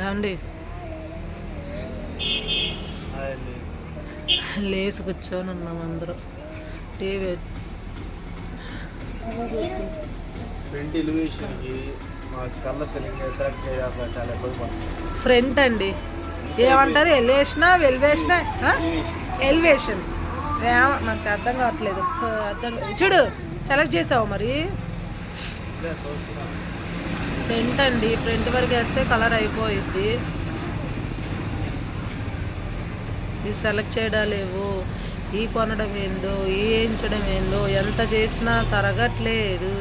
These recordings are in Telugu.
ఏమండి? లేచి కూర్చొని ఉన్నాం అందరూ. టీవీ ఫ్రంట్ అండి. ఏమంటారు? ఎలివేషనా వెలివేషనా ఎలివేషన్. ఏమో నాకు అర్థం కావట్లేదు. అర్థం చూడు సెలెక్ట్ చేసావు మరి? ఫ్రంట్ అండి ఫ్రంట్ వరకు వేస్తే కలర్ అయిపోయిద్ది. ఇది సెలెక్ట్ చేయడం లేవు ఈ కొనడం ఏందో ఈ వేయించడం ఏందో ఎంత చేసినా తరగట్లేదు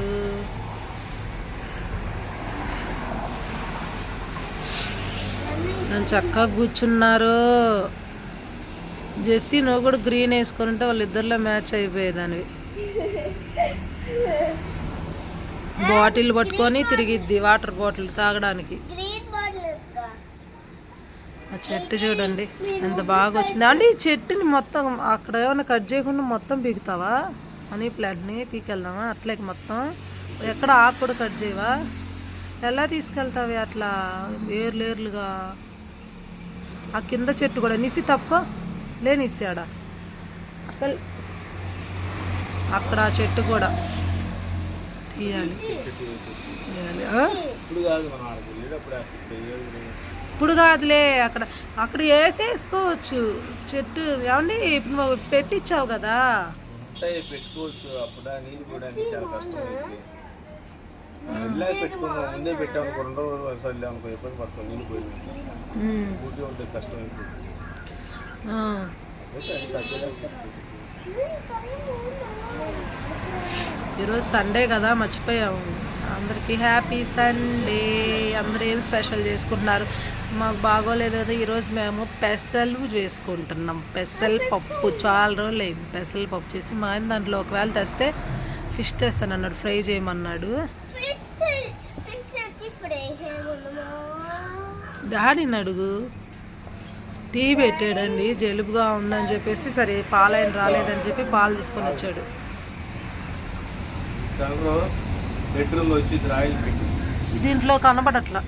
చక్కగా కూర్చున్నారు. జెస్సీ నువ్వు కూడా గ్రీన్ వేసుకుని ఉంటే వాళ్ళిద్దరిలో మ్యాచ్ అయిపోయేదానివి. బాటిల్ పట్టుకొని తిరిగిద్ది వాటర్ బాటిల్ తాగడానికి. ఆ చెట్టు చూడండి ఎంత బాగా వచ్చింది. అంటే ఈ చెట్టుని మొత్తం అక్కడ ఏమైనా కట్ చేయకుండా మొత్తం పీకుతావా? మనీ ప్లాంట్ని పీకెళ్దామా? అట్లే మొత్తం. ఎక్కడ ఆకు కూడా కట్ చేయవా? ఎలా తీసుకెళ్తావి అట్లా? ఏర్లు ఏర్లుగా. ఆ కింద చెట్టు కూడా నిసి తప్పుకో. లేనిసాడా అక్కడ ఆడ. అక్కడ ఆ చెట్టు కూడా. ఇప్పుడు కాదులే అక్కడ అక్కడ వేసేసుకోవచ్చు. చెట్టు ఏమండి ఇప్పుడు నువ్వు పెట్టించావు కదా? ఉంటాయి పెట్టుకోవచ్చు. అప్పుడు నీళ్ళు కూడా చాలా కష్టం అయిపోయింది. ఇలా పెట్టుకున్నాం. ముందే పెట్టామనుకో రెండు రోజులు ఇబ్బంది పడుతుంది నీళ్ళు పోయింది ఉంటే కష్టం ఈరోజు సండే కదా మర్చిపోయాము. అందరికీ హ్యాపీ సండే అందరూ ఏం స్పెషల్ చేసుకుంటున్నారు? మాకు బాగోలేదు కదా ఈరోజు మేము పెసలు చేసుకుంటున్నాం. పెసలు పప్పు చాలా రోజులు అయింది. పెసలు పప్పు చేసి మా ఆయన దాంట్లో ఒకవేళ తెస్తే ఫిష్ తెస్తాను అన్నాడు ఫ్రై చేయమన్నాడు. డాడీని అడుగు. టీ పెట్టాడండి జలుబుగా ఉందని చెప్పేసి సరే పాలైన రాలేదని చెప్పి పాలు తీసుకొని వచ్చాడు. దాంట్లో కనబడట్లా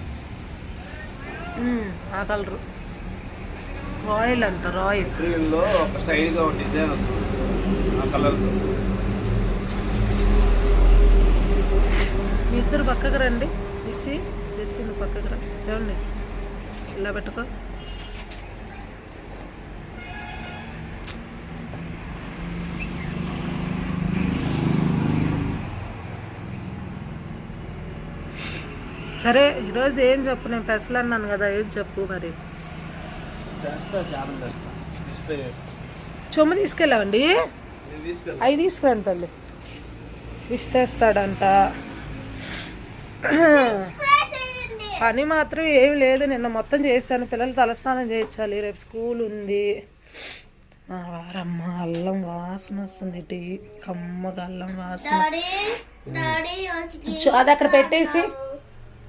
ఆ కలరు. రాయల్ అంట రాయల్. స్టైల్గా ఒక డిజైన్ వస్తుంది. ఆ కలర్తో. మీ ఇద్దరు పక్కకు రండి. మిస్సి జెస్సీ నువ్వు పక్కకు రా. ఏమండి? ఇలా పెట్టుకో. సరే ఈరోజు ఏం చెప్పు? నేను పెసలు అన్నాను కదా ఏం చెప్పు మరి? చేస్తా చాలా చేస్తా. డిస్ప్లే చేస్తా. చొమ్ము తీసుకెళ్ళామండి అవి తీసుకురండి తల్లి. ఫిష్ తెస్తాడంట. పని మాత్రం ఏం లేదు నిన్న మొత్తం చేస్తాను పిల్లలు తలస్నానం చేయించాలి రేపు స్కూల్ ఉంది. వారమ్మ అల్లం వాసన వస్తుంది టీ కమ్మగా అల్లం వాసన. చు- అది అక్కడ పెట్టేసి.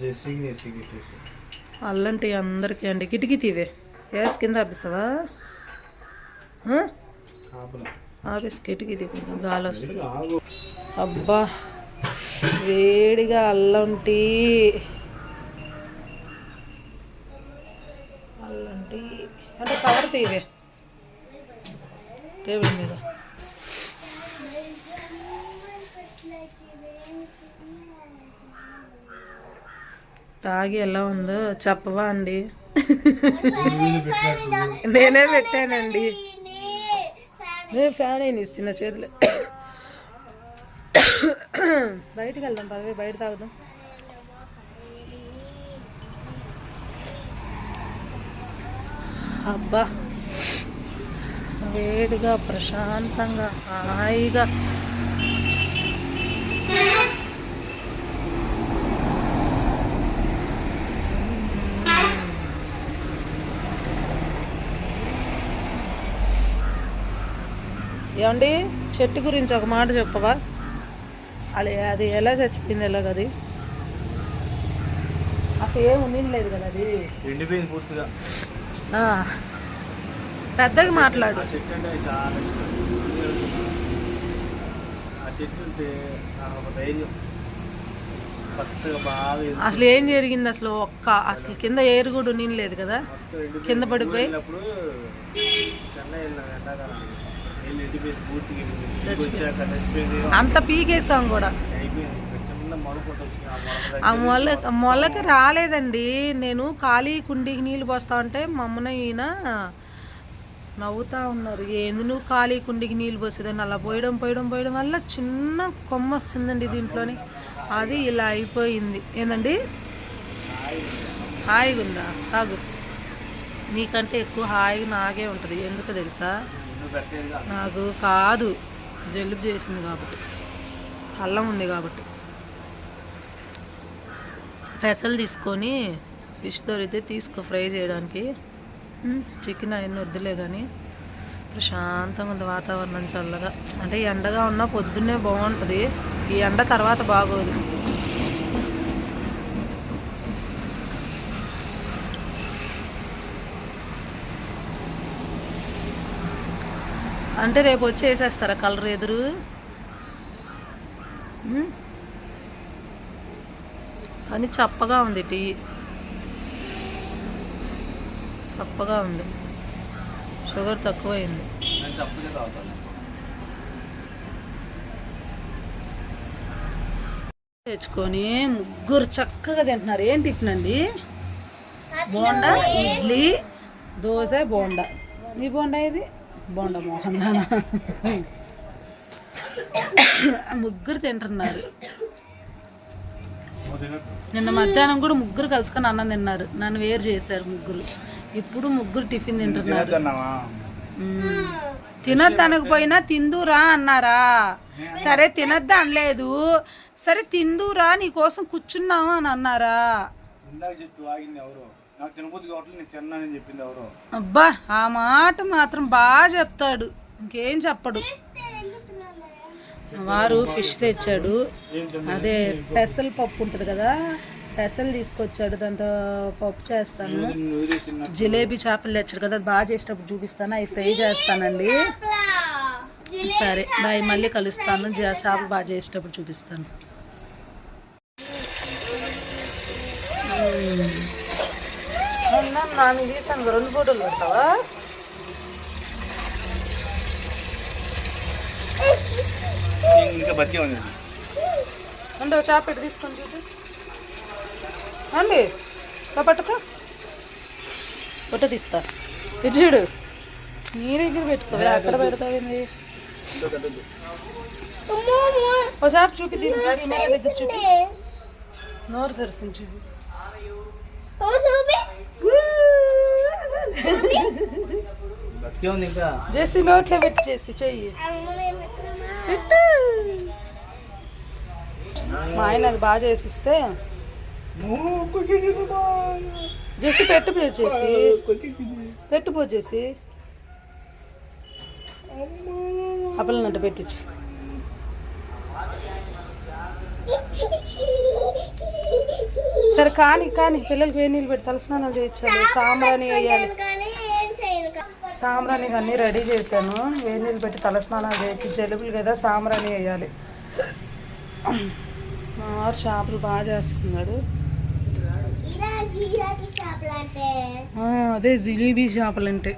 జెస్సీకి చేసి అల్లం టీ అందరికీ అండి. కిటికీ తీవే. గ్యాస్ కింద ఆపిస్తావా? ఆపేసి కిటికీ తీ గాలి వస్తుంది. అబ్బా వేడిగా అల్లం టీ. అల్లం టీ. అంటే కవర్ తీవే. టేబుల్ మీద తాగి ఎలా ఉందో చెప్పవా అండి? నేనే పెట్టానండి. నేను ఫ్యాన్ అయిన ఇస్తున్న చేతులు? బయటికి వెళ్దాం పదవి బయట తాగుదాం. అబ్బా వేడిగా ప్రశాంతంగా హాయిగా. ఏమండి? చెట్టు గురించి ఒక మాట చెప్పవా? అది అది ఎలా చచ్చిపోయింది ఎలాగది అసలు ఏం ఉండింది కదా అది? ఎండిపోయింది పూర్తిగా. ఆ. పెద్దగా మాట్లాడు. ఆ చెట్టు అంటే చాలా ఇష్టం. ఆ చెట్టు అంటే నాకు ఒక ధైర్యం. పచ్చగా బాగా ఎదుగు- అసలు ఏం జరిగింది అసలు? ఒక్క అసలు కింద ఏరు కూడా లేదు కదా. కింద పడిపోయి? అంత పీకేసాం కూడా. ఆ మొలక మొల మొలకి మొలక రాలేదండి. నేను ఖాళీ కుండీకి నీళ్ళు పోస్తా ఉంటే మమ్మన ఈయన నవ్వుతూ ఉన్నారు. ఏంది నువ్వు ఖాళీ కుండీకి నీళ్ళు పోసేదాన్ని? అలా పోయడం పోయడం పోయడం వల్ల చిన్న కొమ్మ వస్తుందండి దీంట్లోని. అది ఇలా అయిపోయింది. ఏందండి? హాయిగా ఉందా తాగు నీకంటే ఎక్కువ హాయిగా నాగే ఉంటుంది. ఎందుకు తెలుసా? నాకు కాదు. జలుబు చేసింది కాబట్టి. అల్లం ఉంది కాబట్టి. పెసలు తీసుకొని ఫిష్ దొరికితే తీసుకో ఫ్రై చేయడానికి. చికెన్ అవన్నీ వద్దులే కానీ ప్రశాంతంగా ఉంది వాతావరణం చల్లగా. అంటే ఎండగా ఉన్నా పొద్దున్నే బాగుంటుంది. ఈ ఎండ తర్వాత బాగోదు. అంటే రేపు వచ్చి వేసేస్తారా కలర్ ఎదురు. అని చప్పగా ఉంది టీ. చప్పగా ఉంది. షుగర్ తక్కువైంది. నేను చప్పుగా తాగుతాను. తెచ్చుకొని ముగ్గురు చక్కగా తింటున్నారు. ఏం టిఫిన్ అండి? బోండా ఇడ్లీ దోశ బోండా. నీ బోండా ఇది బోండా మోహన్ దానా ముగ్గురు తింటున్నారు. నిన్న మధ్యాహ్నం కూడా ముగ్గురు కలుసుకొని అన్నం తిన్నారు. నన్ను వేరు చేశారు ముగ్గురు. ఇప్పుడు ముగ్గురు టిఫిన్ తింటున్నారు. తినద్దన్నావా? మ్మ్. తినొద్దు అనకపోయినా తిందురా అన్నారా? సరే తినద్దు అనలేదు. సరే తిందురా నీకోసం కూర్చున్నాము అని అన్నారా? నాకు తినబుద్ధి కావట్లేదు నేను తిన్నానని చెప్పింది అబ్బా ఆ మాట మాత్రం బాగా చెప్తాడు. ఇంకేం చెప్పడు. వారు ఫిష్ తెచ్చాడు. అదే పెసల్ పప్పు ఉంటుంది కదా పెసలు తీసుకొచ్చాడు దాంతో పప్పు చేస్తాను. జిలేబీ చేపలు తెచ్చాడు కదా అది బాగా చేసేటప్పుడు చూపిస్తాను. అవి ఫ్రై చేస్తానండి. సరే బాయ్ మళ్ళీ కలుస్తాను. చేపలు బాగా చేసేటప్పుడు చూపిస్తాను. నాన్న తీసాను రెండు ఫోటోలు పెడతావా? ఇంకా బతికే ఉంది. ఒక చేప పెట్టి తీసుకొని చూడు. అండి పట్టుకో. ఫోటో తీస్తా. చూడు. నీ దగ్గర పెట్టుకో అక్కడ పెడతావేంది. ఓ చేప చూపి దగ్గర చూపి. నోరు తెరిసింది చూపి ఇంకా చేసి నోట్లో పెట్టి చేసి చెయ్యి. పెట్టు. మా ఆయన అది బాగా చేసిస్తే. చేసి పెట్టు పో చేసి. పెట్టు పో చేసి. అప్పలనంట పెట్టించి. సరే కానీ కానీ పిల్లలకి వేడి నీళ్ళు పెట్టి తలస్నానాలు చేయించాలి? సాంబ్రాణి వేయాలి. సాంబ్రాణి అన్నీ రెడీ చేశాను. వేడి నీళ్ళు పెట్టి తలస్నానాలు చేయించి జలుబులు కదా సాంబ్రాణి వేయాలి. మా వారు చేపలు బాగా చేస్తున్నాడు. అదే జిలేబీ చేపలు అంటే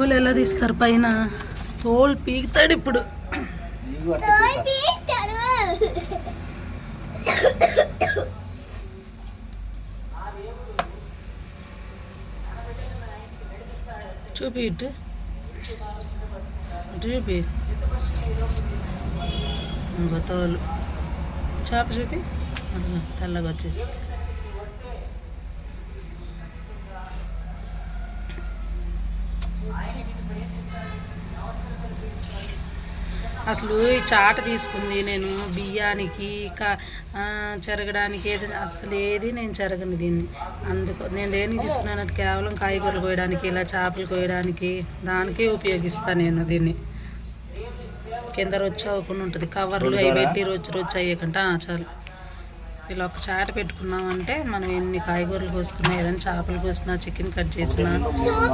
తోలు ఎలా తీస్తారు పైన? తోలు పీకుతాడు ఇప్పుడు. చూపి ఇటు. చూపి. ఇంకా తోలు. చేప చూపి. తెల్లగా వచ్చేసి అసలు ఈ చాట తీసుకుంది నేను బియ్యానికి చెరగడానికి ఏది అసలు ఏది నేను చెరగను దీన్ని. అందుకు నేను దేనికి తీసుకున్నాను కేవలం కాయగూరలు కోయడానికి ఇలా చేపలు కోయడానికి దానికే ఉపయోగిస్తాను నేను దీన్ని. కింద రొచ్చి అవ్వకుండా ఉంటుంది. కవర్లు అవి పెట్టి రొచ్చి రొచ్చి అయ్యకుండా చాలు. ఇలా ఒక చాట పెట్టుకున్నామంటే మనం ఎన్ని కాయగూరలు కోసుకున్నా ఏదైనా చేపలు కోసినా చికెన్ కట్ చేసినా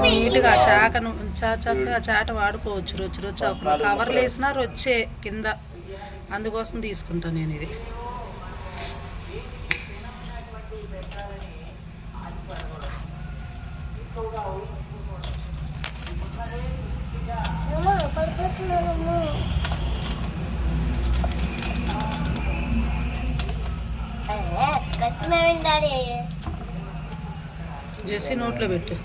నీట్గా ఆ చాకను చా చక్కగా చాట వాడుకోవచ్చు. రొచ్చు రొచ్చు అవ్వకుండా కవర్లు వేసినా రొచ్చే కింద. అందుకోసం తీసుకుంటాను నేను ఇది. చేసి నోట్లో పెట్టు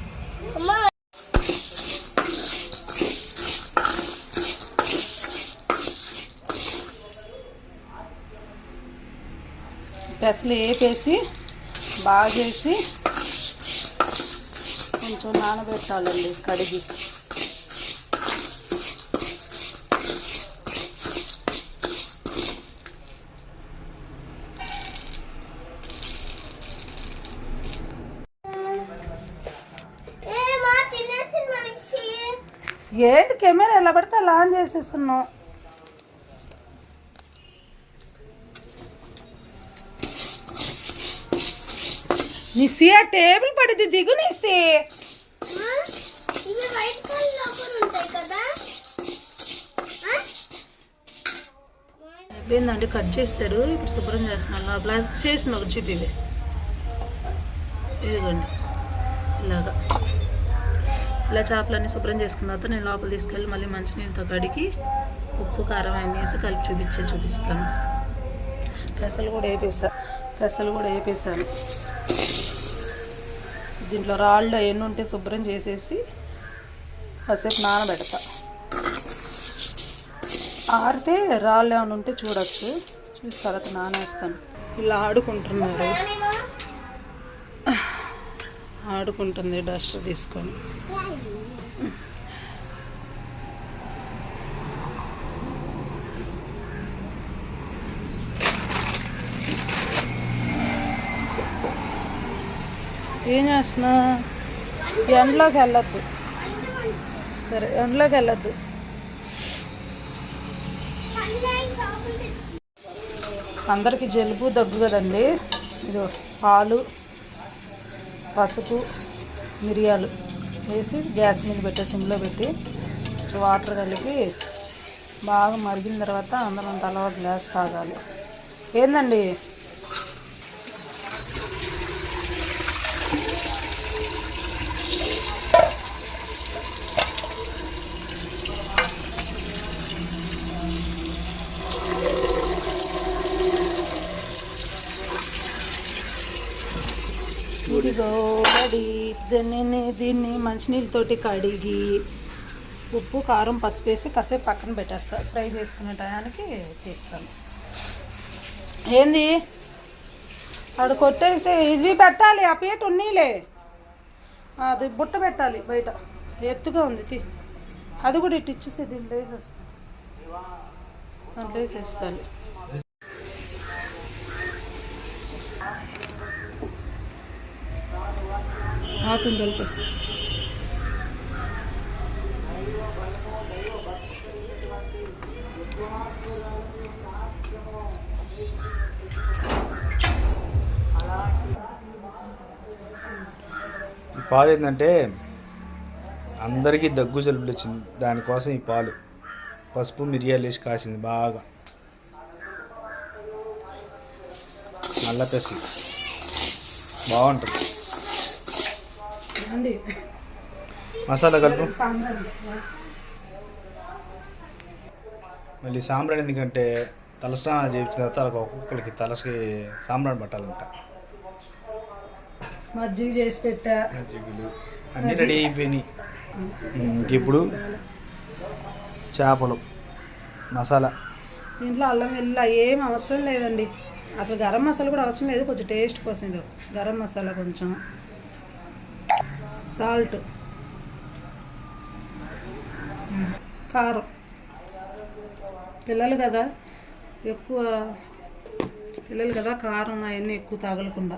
పెసలు వేపేసి బాగా చేసి కొంచెం నానబెట్టాలండి కడిగి ఏంటి కెమెరా ఎలా పడితే అలా ఆన్ చేసేస్తున్నావు నిసి ఆ టేబుల్ పడింది దిగు నిసి అయిపోయిందండి కట్ చేస్తాడు ఇప్పుడు శుభ్రం చేస్తున్నాను. లోపల చేసిన ఒక చూపి ఇదిగోండి. ఇలాగా. ఇలా చేపలన్నీ శుభ్రం చేసుకున్న తర్వాత నేను లోపల తీసుకెళ్ళి మళ్ళీ మంచినీళ్ళతో కడిగి ఉప్పు కారం అన్నీ వేసి కలిపి చూపించే చూపిస్తాను. పెసలు కూడా వేపేసా పెసలు కూడా వేపేసాను. దీంట్లో రాళ్ళు అవన్నీ ఉంటే శుభ్రం చేసేసి కాసేపు నానబెడతా. ఆరితే రాళ్ళు ఏమైనా ఉంటే చూడొచ్చు. చూసి తర్వాత నానేస్తాను. ఇలా ఆడుకుంటున్నారు. ఆడుకుంటుంది డస్ట్ తీసుకొని. ఏం చేస్తున్నా? ఎండలోకి వెళ్ళొద్దు. సరే ఎండలోకి వెళ్ళొద్దు. అందరికి జలుబు దగ్గు కదండి. ఇది పాలు. పసుపు మిరియాలు వేసి గ్యాస్ మీద పెట్టే సిమ్లో పెట్టి కొంచెం వాటర్ కలిపి బాగా మరిగిన తర్వాత అందరం తల గ్లాస్ తాగాలి. ఏందండి? ఇదిగో కడి దీన్ని దీన్ని మంచినీళ్ళతోటి కడిగి ఉప్పు కారం పసుపు వేసి కాసేపు పక్కన పెట్టేస్తా. ఫ్రై చేసుకునే టయానికి తీస్తాను. ఏంది? అక్కడ కొట్టేసి ఇవి పెట్టాలి ఆ పీట ఉన్నీలే. అది బుట్ట పెట్టాలి బయట. ఎత్తుగా ఉంది తీ. అది కూడా ఇటు ఇచ్చేసి దీంట్లో వేసేస్తాను దాంట్లో వేసేస్తాను. ఆతుంది ఈ పాలు ఏంటంటే అందరికీ దగ్గు జలుబులు వచ్చింది. దానికోసం ఈ పాలు. పసుపు మిరియాలు వేసి కాసింది బాగా. నల్ల పెసి బాగుంటుంది. మసాలా కలుపు. మళ్ళీ సాంబ్రాణి ఎందుకంటే తలస్నానం చేయించిన తర్వాత వాళ్ళకి ఒక్కొక్కరికి తలకి సాంబ్రాణి పట్టాలంట. మజ్జిగ చేసి పెట్టా. మజ్జిగలు అన్నీ రెడీ అయిపోయినాయి. ఇప్పుడు చేపలు మసాలా. దీంట్లో అల్లం వెల్లుల్లి ఏం అవసరం లేదండి. అసలు గరం మసాలా కూడా అవసరం లేదు కొంచెం టేస్ట్ కోసం ఇది. గరం మసాలా కొంచెం. సాల్ట్. కారం. పిల్లలు కదా ఎక్కువ పిల్లలు కదా కారం అవన్నీ ఎక్కువ తగలకుండా.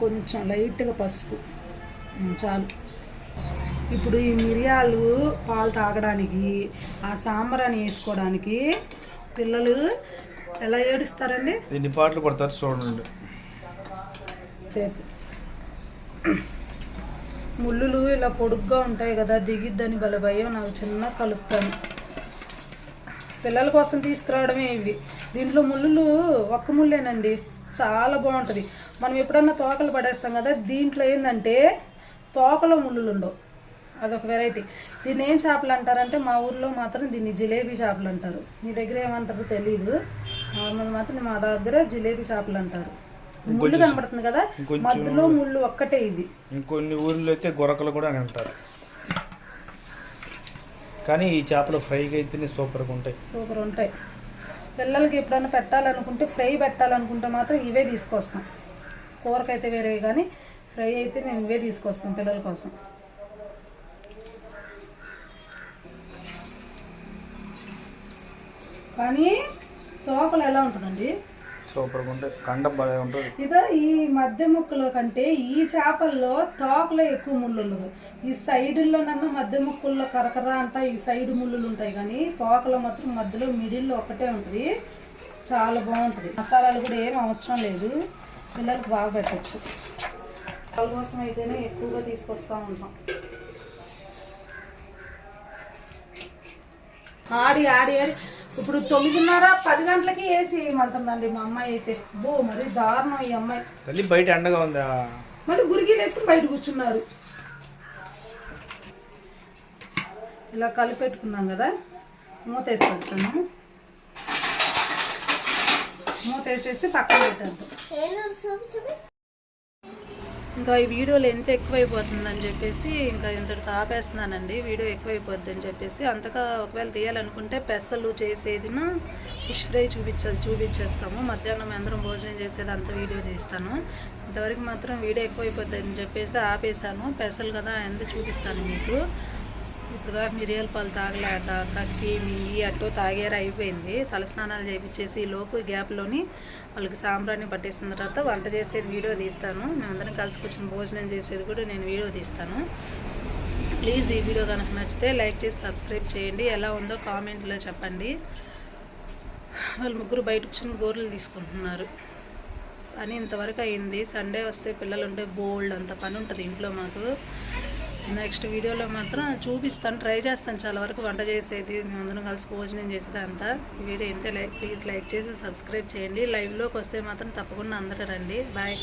కొంచెం లైట్గా పసుపు. చాలు. ఇప్పుడు ఈ మిరియాలు పాలు తాగడానికి ఆ సాంబారాన్ని వేసుకోవడానికి పిల్లలు ఎలా ఏడుస్తారండి? ఎన్ని పాటలు పడతారు చూడండి. సేపు. ముళ్ళులు ఇలా పొడుగ్గా ఉంటాయి కదా దిగిద్దని భలే భయం నాకు చిన్న కలుపుతాను. పిల్లల కోసం తీసుకురావడమే ఇవి. దీంట్లో ముళ్ళులు ఒక్క ముళ్ళేనండి. చాలా బాగుంటుంది. మనం ఎప్పుడన్నా తోకలు పడేస్తాం కదా దీంట్లో ఏంటంటే తోకలో ముళ్ళులు ఉండవు. అదొక వెరైటీ. దీన్ని ఏం చేపలు అంటారంటే మా ఊర్లో మాత్రం దీన్ని జిలేబీ చేపలు అంటారు. మీ దగ్గర ఏమంటారో తెలియదు నార్మల్ మాత్రం మా దగ్గర జిలేబీ చేపలు అంటారు. ముళ్ళు కనబడుతుంది కదా? మధ్యలో ముళ్ళు ఒక్కటే ఇది. ఇంకొన్ని ఊర్లో అయితే గొరకలు కూడా అని అంటారు. కానీ ఈ చేపలు ఫ్రైకి అయితేనే సూపర్గా ఉంటాయి. సూపర్ ఉంటాయి. పిల్లలకి ఎప్పుడైనా పెట్టాలనుకుంటే ఫ్రై పెట్టాలనుకుంటే మాత్రం ఇవే తీసుకొస్తాం. కూరకైతే వేరే కానీ ఫ్రై అయితే మేము ఇవే తీసుకొస్తాం పిల్లల కోసం. కానీ తోకలు ఎలా ఉంటుందండి? సూపర్గా ఉంటాయి కండం బాగా ఉంటుంది ఇదో ఈ మధ్య ముక్కలో కంటే ఈ చేపల్లో తోకలో ఎక్కువ ముళ్ళు ఉండదు ఈ సైడుల్లోనన్నా మధ్య ముక్కల్లో కరకర అంట ఈ సైడ్ ముళ్ళులు ఉంటాయి కానీ తోకలో మాత్రం మధ్యలో మిడిల్లో ఒకటే ఉంటుంది. చాలా బాగుంటుంది. మసాలాలు కూడా ఏం అవసరం లేదు. పిల్లలకు బాగా పెట్టచ్చు. వాళ్ళ కోసం అయితేనే ఎక్కువగా తీసుకొస్తూ ఉంటాం. ఆడి ఆడి ఆడి. ఇప్పుడు తొమ్మిదిన్నర పది గంటలకి వేసి వేయమంటుందండి మా అమ్మాయి అయితే. బో మరి దారుణం ఈ అమ్మాయి. తల్లి బయట ఎండగా ఉందా? మళ్ళీ గురిగిలు వేసుకుని బయట కూర్చున్నారు. ఇలా కలిపెట్టుకున్నాం కదా మూత వేసి పెడతాను. మూత వేసేసి పక్కన పెట్టేద్దాం. ఇంకా ఈ వీడియోలు ఎంత ఎక్కువైపోతుందని చెప్పేసి ఇంకా ఇంతటితో ఆపేస్తున్నానండి. వీడియో ఎక్కువైపోద్ది అని చెప్పేసి అంతగా ఒకవేళ తీయాలనుకుంటే పెసలు చేసేదిను ఫిష్ ఫ్రై చూపించ చూపించేస్తాము. మధ్యాహ్నం అందరం భోజనం చేసేది అంత వీడియో చేస్తాను ఇంతవరకు మాత్రం వీడియో ఎక్కువైపోద్ది అని చెప్పేసి ఆపేసాను పెసలు కదా ఎంత చూపిస్తాను మీకు. ఇప్పుడు దాకా మిరియాల పాలు తాగలేక కక్కి మింగి అట్టో తాగారు అయిపోయింది. తలస్నానాలు చేయించేసి లోపు గ్యాప్లోని వాళ్ళకి సాంబ్రాన్ని పట్టేసిన తర్వాత వంట చేసేది వీడియో తీస్తాను. మేమందరం కలిసి కూర్చొని భోజనం చేసేది కూడా నేను వీడియో తీస్తాను. ప్లీజ్ ఈ వీడియో కనుక నచ్చితే లైక్ చేసి సబ్స్క్రైబ్ చేయండి. ఎలా ఉందో కామెంట్లో చెప్పండి. వాళ్ళు ముగ్గురు బయట కూర్చొని గోర్లు తీసుకుంటున్నారు. పని ఇంతవరకు అయింది. సండే వస్తే పిల్లలు ఉంటే బోల్డ్ అంత పని ఉంటుంది ఇంట్లో మాకు. నెక్స్ట్ వీడియోలో మాత్రం చూపిస్తాను ట్రై చేస్తాను. చాలా వరకు వంట చేసేది మేమందరం కలిసి భోజనం చేసేది అంతా ఈ వీడియో ఇంతే లైక్ ప్లీజ్ లైక్ చేసి సబ్స్క్రైబ్ చేయండి. లైవ్లోకి వస్తే మాత్రం తప్పకుండా అందరూ రండి. బాయ్